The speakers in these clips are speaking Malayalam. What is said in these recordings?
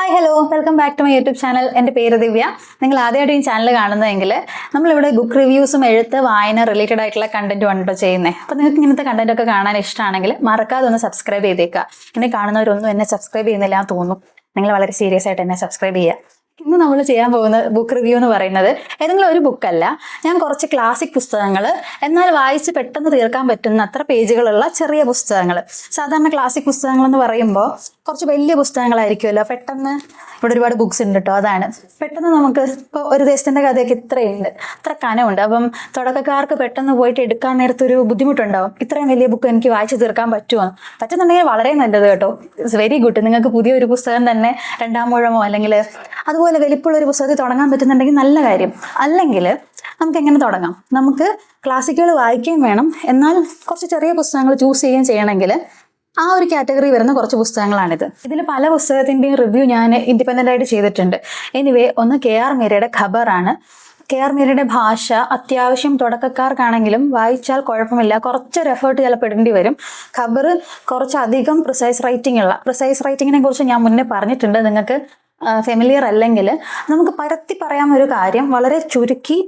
Hi hello welcome back to my YouTube channel എന്റെ പേര് ദിവ്യ. നിങ്ങൾ ആദ്യമായിട്ട് ഈ ചാനൽ കാണുന്നതെങ്കിൽ നമ്മളിവിടെ ബുക്ക് റിവ്യൂസും എഴുത്ത് വായന റിലേറ്റഡ് ആയിട്ടുള്ള കണ്ടന്റും ഇപ്പോൾ ചെയ്യുന്നത് അപ്പോൾ നിങ്ങൾക്ക് ഇങ്ങനത്തെ കണ്ടന്റ് ഒക്കെ കാണാൻ ഇഷ്ടമാണെങ്കിൽ മറക്കാതെ ഒന്ന് സബ്സ്ക്രൈബ് ചെയ്തേക്കുക. എന്നെ കാണുന്നവരൊന്നും എന്നെ സബ്സ്ക്രൈബ് ചെയ്യുന്നില്ല എന്ന് തോന്നുന്നു നിങ്ങൾ വളരെ സീരിയസ് ആയിട്ട് എന്നെ സബ്സ്ക്രൈബ് ചെയ്യുക. ഇന്ന് നമ്മൾ ചെയ്യാൻ പോകുന്ന ബുക്ക് റിവ്യൂ എന്ന് പറയുന്നത് ഏതെങ്കിലും ഒരു ബുക്കല്ല ഞാൻ കുറച്ച് ക്ലാസിക് പുസ്തകങ്ങൾ എന്നാൽ വായിച്ച് പെട്ടെന്ന് തീർക്കാൻ പറ്റുന്ന അത്ര പേജുകളുള്ള ചെറിയ പുസ്തകങ്ങൾ സാധാരണ ക്ലാസിക് പുസ്തകങ്ങൾ എന്ന് പറയുമ്പോൾ കുറച്ച് വലിയ പുസ്തകങ്ങളായിരിക്കുമല്ലോ. പെട്ടെന്ന് ഇവിടെ ഒരുപാട് ബുക്സ് ഉണ്ട് കേട്ടോ അതാണ്. പെട്ടെന്ന് നമുക്ക് ഇപ്പോൾ ഒരു ദേശത്തിന്റെ കഥയൊക്കെ ഇത്രയുണ്ട്. അത്ര കനമുണ്ട്. അപ്പം തുടക്കക്കാർക്ക് പെട്ടെന്ന് പോയിട്ട് എടുക്കാൻ നേരത്തെ ഒരു ബുദ്ധിമുട്ടുണ്ടാവും. ഇത്രയും വലിയ ബുക്ക് എനിക്ക് വായിച്ച് തീർക്കാൻ പറ്റുമോ? പറ്റുന്നുണ്ടെങ്കിൽ വളരെ നല്ലത് കേട്ടോ. ഇറ്റ്സ് വെരി ഗുഡ് നിങ്ങൾക്ക് പുതിയൊരു പുസ്തകം തന്നെ രണ്ടാം മുഴമോ അല്ലെങ്കിൽ അതുപോലെ വലിപ്പമുള്ള ഒരു പുസ്തകത്തിൽ തുടങ്ങാൻ പറ്റുന്നുണ്ടെങ്കിൽ നല്ല കാര്യം. അല്ലെങ്കിൽ നമുക്ക് എങ്ങനെ തുടങ്ങാം? നമുക്ക് ക്ലാസിക്കുകൾ വായിക്കുകയും വേണം. എന്നാൽ കുറച്ച് ചെറിയ പുസ്തകങ്ങൾ ചൂസ് ചെയ്യുകയും ചെയ്യണമെങ്കിൽ ആ ഒരു കാറ്റഗറി വരുന്ന കുറച്ച് പുസ്തകങ്ങളാണിത്. ഇതിൽ പല പുസ്തകത്തിന്റെയും റിവ്യൂ ഞാൻ ഇൻഡിപെൻഡന്റ് ആയിട്ട് ചെയ്തിട്ടുണ്ട്. എനിവേ ഒന്ന് കെ ആർ മീരയുടെ ഖബറാണ്. കെ ആർ മീരയുടെ ഭാഷ അത്യാവശ്യം തുടക്കക്കാർക്കാണെങ്കിലും വായിച്ചാൽ കുഴപ്പമില്ല. കുറച്ചൊരു എഫേർട്ട് ചിലപ്പോൾ ഇടേണ്ടി വരും. ഖബർ കുറച്ചധികം പ്രിസൈസ് റൈറ്റിംഗ് ഉള്ള പ്രിസൈസ് റൈറ്റിങ്ങിനെ കുറിച്ച് ഞാൻ മുന്നേ പറഞ്ഞിട്ടുണ്ട്. നിങ്ങൾക്ക് ഫെമിലിയർ അല്ലെങ്കിൽ നമുക്ക് പരത്തി പറയാൻ ഒരു കാര്യം വളരെ ചുരുക്കി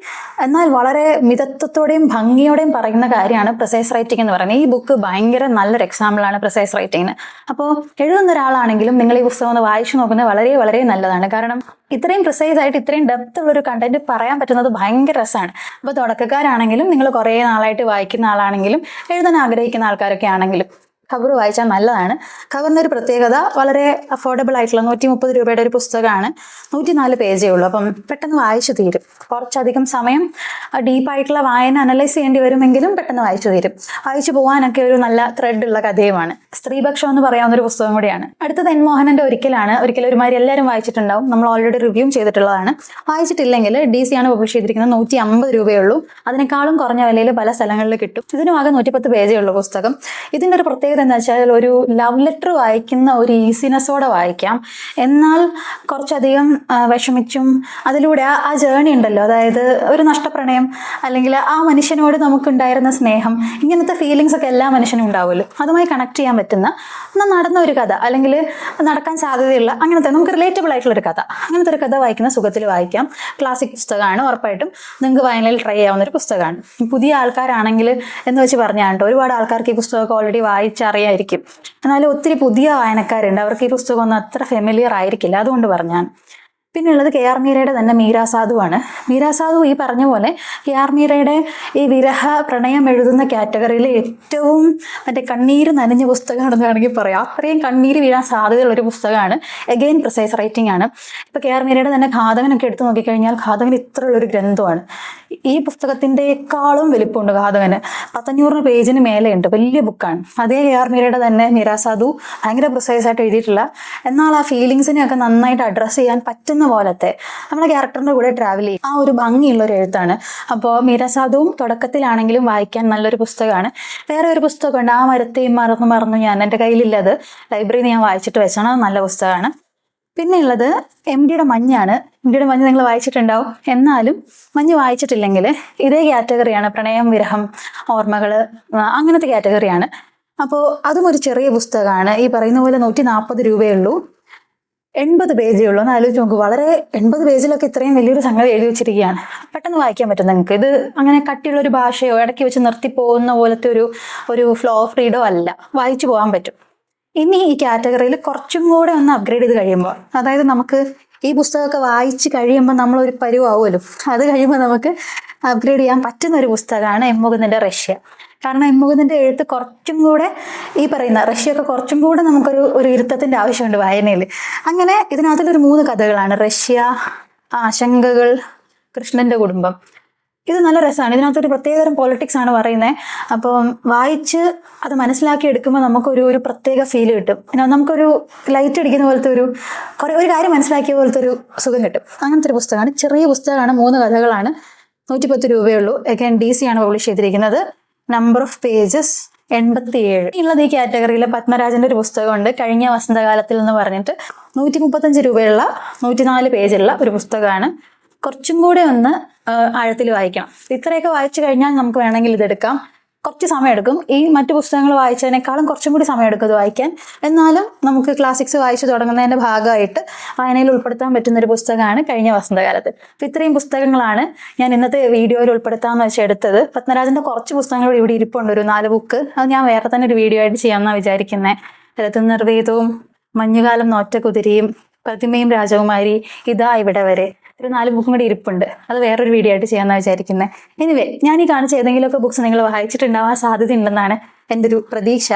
എന്നാൽ വളരെ മിതത്വത്തോടെയും ഭംഗിയോടെയും പറയുന്ന കാര്യമാണ് പ്രസൈസ് റൈറ്റിംഗ് എന്ന് പറയുന്നത്. ഈ ബുക്ക് ഭയങ്കര നല്ലൊരു എക്സാമ്പിളാണ് പ്രസൈസ് റൈറ്റിങ്ങിന് അപ്പോൾ എഴുതുന്ന ഒരാളാണെങ്കിലും നിങ്ങൾ ഈ പുസ്തകം ഒന്ന് വായിച്ചു നോക്കുന്നത് വളരെ വളരെ നല്ലതാണ്. കാരണം ഇത്രയും പ്രിസൈസ് ആയിട്ട് ഇത്രയും ഡെപ്ത് ഉള്ള ഒരു കണ്ടന്റ് പറയാൻ പറ്റുന്നത് ഭയങ്കര രസമാണ്. അപ്പോൾ തുടക്കക്കാരാണെങ്കിലും നിങ്ങൾ കുറേ നാളായിട്ട് വായിക്കുന്ന ആളാണെങ്കിലും എഴുതാൻ ആഗ്രഹിക്കുന്ന ആൾക്കാരൊക്കെ ആണെങ്കിലും ഖബർ വായിച്ചാൽ നല്ലതാണ്. ഖബറിന്റെ ഒരു പ്രത്യേകത വളരെ അഫോർഡബിൾ ആയിട്ടുള്ള നൂറ്റി മുപ്പത് രൂപയുടെ ഒരു പുസ്തകമാണ്. നൂറ്റി നാല് പേജേ ഉള്ളൂ അപ്പം പെട്ടെന്ന് വായിച്ചു തീരും. കുറച്ചധികം സമയം ഡീപ്പായിട്ടുള്ള വായന അനലൈസ് ചെയ്യേണ്ടി വരുമെങ്കിലും പെട്ടെന്ന് വായിച്ചു തീരും. വായിച്ചു പോകാനൊക്കെ ഒരു നല്ല ത്രെഡ് ഉള്ള കഥയുമാണ്. സ്ത്രീപക്ഷം എന്ന് പറയാവുന്ന ഒരു പുസ്തകം കൂടിയാണ്. അടുത്തത് എൻ മോഹനന്റെ ഒരിക്കലാണ്. ഒരിക്കലും ഒരുമാതിരി എല്ലാവരും വായിച്ചിട്ടുണ്ടാവും. നമ്മൾ ഓൾറെഡി റിവ്യൂ ചെയ്തിട്ടുള്ളതാണ്. വായിച്ചിട്ടില്ലെങ്കിൽ ഡി സി ആണ് പബ്ലിഷ് ചെയ്തിരിക്കുന്നത്. നൂറ്റി അമ്പത് രൂപയുള്ളൂ അതിനേക്കാളും കുറഞ്ഞ വിലയിൽ പല സ്ഥലങ്ങളിൽ കിട്ടും. ഇതിനുമാകെ നൂറ്റിപ്പത്ത് പേജേ ഉള്ളൂ പുസ്തകം. ഇതിന്റെ ഒരു പ്രത്യേകത എന്താ വെച്ചാൽ ഒരു ലവ് ലെറ്റർ വായിക്കുന്ന ഒരു ഈസിനെസ്സോടെ വായിക്കാം. എന്നാൽ കുറച്ചധികം വിഷമിച്ചും അതിലൂടെ ആ- ജേണി ഉണ്ടല്ലോ. അതായത് ഒരു നഷ്ടപ്രണയം അല്ലെങ്കിൽ ആ മനുഷ്യനോട് നമുക്കുണ്ടായിരുന്ന സ്നേഹം ഇങ്ങനത്തെ ഫീലിങ്സ് ഒക്കെ എല്ലാ മനുഷ്യനും ഉണ്ടാവുമല്ലോ. അതുമായി കണക്ട് ചെയ്യാൻ പറ്റുന്ന എന്നാൽ നടന്ന ഒരു കഥ അല്ലെങ്കിൽ നടക്കാൻ സാധ്യതയുള്ള അങ്ങനത്തെ നമുക്ക് റിലേറ്റബിൾ ആയിട്ടുള്ള ഒരു കഥ. അങ്ങനത്തെ ഒരു കഥ വായിക്കുന്ന സുഖത്തിൽ വായിക്കാം. ക്ലാസിക് പുസ്തകമാണ് ഉറപ്പായിട്ടും. നിങ്ങൾക്ക് വായനയിൽ ട്രൈ ചെയ്യാവുന്ന ഒരു പുസ്തകമാണ്. പുതിയ ആൾക്കാരാണെങ്കിൽ എന്ന് വെച്ച് പറഞ്ഞാൽ ഒരുപാട് ആൾക്കാർക്ക് ഈ പുസ്തകമൊക്കെ ഓൾറെഡി വായിച്ചറിയായിരിക്കും എന്നാലും ഒത്തിരി പുതിയ വായനക്കാരുണ്ട്. അവർക്ക് ഈ പുസ്തകമൊന്നും അത്ര ഫെമിലിയർ ആയിരിക്കില്ല. അതുകൊണ്ട് പറഞ്ഞാണ്. പിന്നെ ഉള്ളത് കെ ആർ മീരയുടെ തന്നെ മീരാ മീരാസാധു മീരാ സാധു ഈ പറഞ്ഞ പോലെ കെ ആർ മീരയുടെ ഈ വിരഹ പ്രണയം എഴുതുന്ന കാറ്റഗറിയിൽ ഏറ്റവും മറ്റേ കണ്ണീര് നനഞ്ഞ പുസ്തകമാണെന്ന് വേണമെങ്കിൽ പറയാം. അത്രയും കണ്ണീര് വീഴാൻ സാധ്യതയുള്ള ഒരു പുസ്തകമാണ്. എഗെയിൻ പ്രിസൈസ് റൈറ്റിംഗ് ആണ്. ഇപ്പോൾ കെ ആർ മീരയുടെ തന്നെ ഘാതകനൊക്കെ എടുത്തു നോക്കിക്കഴിഞ്ഞാൽ ഘാതകൻ ഇത്രയുള്ളൊരു ഗ്രന്ഥമാണ്. ഈ പുസ്തകത്തിന്റെക്കാളും വലിപ്പമുണ്ട് ഘാതകന്. പത്തഞ്ഞൂറിന് പേജിന് മേലെയുണ്ട്. വലിയ ബുക്കാണ്. അതേ കെ ആർ മീരയുടെ തന്നെ മീരാസാധു ഭയങ്കര പ്രിസൈസ് ആയിട്ട് എഴുതിയിട്ടുള്ള. എന്നാൽ ആ ഫീലിങ്സിനെയൊക്കെ നന്നായിട്ട് അഡ്രസ്സ് ചെയ്യാൻ പറ്റുന്ന പോലത്തെ നമ്മുടെ ക്യാരക്ടറിന്റെ കൂടെ ട്രാവൽ ചെയ്യും. ആ ഒരു ഭംഗിയുള്ള ഒരു എഴുത്താണ്. അപ്പോൾ മീരസാധുവും തുടക്കത്തിലാണെങ്കിലും വായിക്കാൻ നല്ലൊരു പുസ്തകമാണ്. വേറെ ഒരു പുസ്തകമുണ്ട് ആ മരത്തെയും മറന്നു മറന്നു ഞാൻ എന്റെ കയ്യിലില്ലത് ലൈബ്രറിയിൽ ഞാൻ വായിച്ചിട്ട് വെച്ചാണ് അത് നല്ല പുസ്തകമാണ്. പിന്നെ ഉള്ളത് എം ഡിയുടെ മഞ്ഞാണ്. എം ഡിയുടെ മഞ്ഞ് നിങ്ങൾ വായിച്ചിട്ടുണ്ടാവും. എന്നാലും മഞ്ഞ് വായിച്ചിട്ടില്ലെങ്കിൽ ഇതേ കാറ്റഗറിയാണ് പ്രണയം വിരഹം ഓർമ്മകൾ അങ്ങനത്തെ കാറ്റഗറിയാണ്. അപ്പോൾ അതും ഒരു ചെറിയ പുസ്തകമാണ്. ഈ പറയുന്ന പോലെ നൂറ്റി നാൽപ്പത് രൂപയേ ഉള്ളൂ. എൺപത് പേജേ ഉള്ളൂ. ഒന്ന് ആലോചിച്ച് നോക്കൂ. വളരെ എൺപത് പേജിലൊക്കെ ഇത്രയും വലിയൊരു സംഗതി എഴുതി വെച്ചിരിക്കുകയാണ്. പെട്ടെന്ന് വായിക്കാൻ പറ്റും നിങ്ങൾക്ക്. ഇത് അങ്ങനെ കട്ടിയുള്ള ഒരു ഭാഷയോ ഇടയ്ക്ക് വെച്ച് നിർത്തി പോകുന്ന പോലത്തെ ഒരു ഒരു ഫ്ലോ ഓഫ് റീഡോ അല്ല. വായിച്ചു പോകാൻ പറ്റും. ഇനി ഈ കാറ്റഗറിയിൽ കുറച്ചും കൂടെ ഒന്ന് അപ്ഗ്രേഡ് ചെയ്ത് കഴിയുമ്പോൾ അതായത് നമുക്ക് ഈ പുസ്തകമൊക്കെ വായിച്ച് കഴിയുമ്പോൾ നമ്മളൊരു പരുവാവുമല്ലോ. അത് കഴിയുമ്പോൾ നമുക്ക് അപ്ഗ്രേഡ് ചെയ്യാൻ പറ്റുന്ന ഒരു പുസ്തകമാണ് എം മുകുന്ദന്റെ റഷ്യ. കാരണം എം മുകുന്ദന്റെ എഴുത്ത് കുറച്ചും കൂടെ ഈ പറയുന്ന റഷ്യയൊക്കെ കുറച്ചും കൂടെ നമുക്കൊരു ഒരു ഇരുത്തത്തിന്റെ ആവശ്യമുണ്ട് വായനയിൽ. അങ്ങനെ ഇതിനകത്തൊരു മൂന്ന് കഥകളാണ്. റഷ്യ ആശങ്കകൾ കൃഷ്ണന്റെ കുടുംബം. ഇത് നല്ല രസമാണ്. ഇതിനകത്തൊരു പ്രത്യേകതരം പൊളിറ്റിക്സ് ആണ് പറയുന്നത് അപ്പം വായിച്ച് അത് മനസ്സിലാക്കി എടുക്കുമ്പോൾ നമുക്കൊരു ഒരു പ്രത്യേക ഫീൽ കിട്ടും. പിന്നെ നമുക്കൊരു ലൈറ്റ് അടിക്കുന്ന പോലത്തെ ഒരു കുറേ ഒരു കാര്യം മനസ്സിലാക്കിയ പോലത്തെ ഒരു സുഖം കിട്ടും. അങ്ങനത്തെ ഒരു പുസ്തകമാണ്. ചെറിയ പുസ്തകമാണ്. മൂന്ന് കഥകളാണ്. നൂറ്റിപ്പത്ത് രൂപയുള്ളൂ അഗൈൻ ഡി സി ആണ് പബ്ലിഷ് ചെയ്തിരിക്കുന്നത്. നമ്പർ ഓഫ് പേജസ് എൺപത്തിയേഴ്. ഉള്ളത് ഈ കാറ്റഗറിയിലെ പത്മരാജന്റെ ഒരു പുസ്തകമുണ്ട്. കഴിഞ്ഞ വസന്തകാലത്തിൽ എന്ന് പറഞ്ഞിട്ട് നൂറ്റി മുപ്പത്തഞ്ച് രൂപയുള്ള നൂറ്റിനാല് പേജുള്ള ഒരു പുസ്തകമാണ്. കുറച്ചും കൂടെ ഒന്ന് ആഴത്തിൽ വായിക്കണം. ഇത്രയൊക്കെ വായിച്ചു കഴിഞ്ഞാൽ നമുക്ക് വേണമെങ്കിൽ ഇതെടുക്കാം. കുറച്ച് സമയമെടുക്കും. ഈ മറ്റു പുസ്തകങ്ങൾ വായിച്ചതിനേക്കാളും കുറച്ചും കൂടി സമയമെടുക്കും അത് വായിക്കാൻ. എന്നാലും നമുക്ക് ക്ലാസിക്സ് വായിച്ചു തുടങ്ങുന്നതിന്റെ ഭാഗമായിട്ട് വായനയിൽ ഉൾപ്പെടുത്താൻ പറ്റുന്ന ഒരു പുസ്തകമാണ് കഴിഞ്ഞ വസന്തകാലത്ത്. അപ്പോൾ ഇത്രയും പുസ്തകങ്ങളാണ് ഞാൻ ഇന്നത്തെ വീഡിയോയിൽ ഉൾപ്പെടുത്താമെന്ന് വെച്ച് എടുത്തത്. പത്മരാജന്റെ കുറച്ച് പുസ്തകങ്ങൾ ഇവിടെ ഇരിപ്പുണ്ട്. ഒരു നാല് ബുക്ക്. അത് ഞാൻ വേറെ തന്നെ ഒരു വീഡിയോ ആയിട്ട് ചെയ്യാമെന്നാണ് വിചാരിക്കുന്നത് രഥ നിർവേദവും മഞ്ഞുകാലം നോറ്റ കുതിരയും പ്രതിമയും രാജകുമാരി ഇതാ ഇവിടെ വരെ. ഒരു നാല് ബുക്കും കൂടി ഇരിപ്പുണ്ട്. അത് വേറൊരു വീഡിയോ ആയിട്ട് ചെയ്യാമെന്നാണ് വിചാരിക്കുന്നത് എനിവേ ഞാൻ ഈ കാണിച്ച ഏതെങ്കിലുമൊക്കെ ബുക്ക്സ് നിങ്ങൾ വായിച്ചിട്ടുണ്ടാവാൻ സാധ്യത ഉണ്ടെന്നാണ് എന്റെ ഒരു പ്രതീക്ഷ.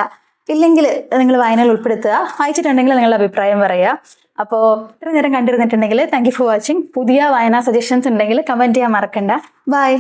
ഇല്ലെങ്കിൽ നിങ്ങൾ വായനയിൽ ഉൾപ്പെടുത്തുക. വായിച്ചിട്ടുണ്ടെങ്കിൽ നിങ്ങളുടെ അഭിപ്രായം പറയുക. അപ്പോൾ ഇത്ര നേരം കണ്ടിരുന്നിട്ടുണ്ടെങ്കിൽ താങ്ക് യു ഫോർ വാച്ചിങ് പുതിയ വായനാ സജഷൻസ് ഉണ്ടെങ്കിൽ കമന്റ് ചെയ്യാൻ മറക്കണ്ട. ബൈ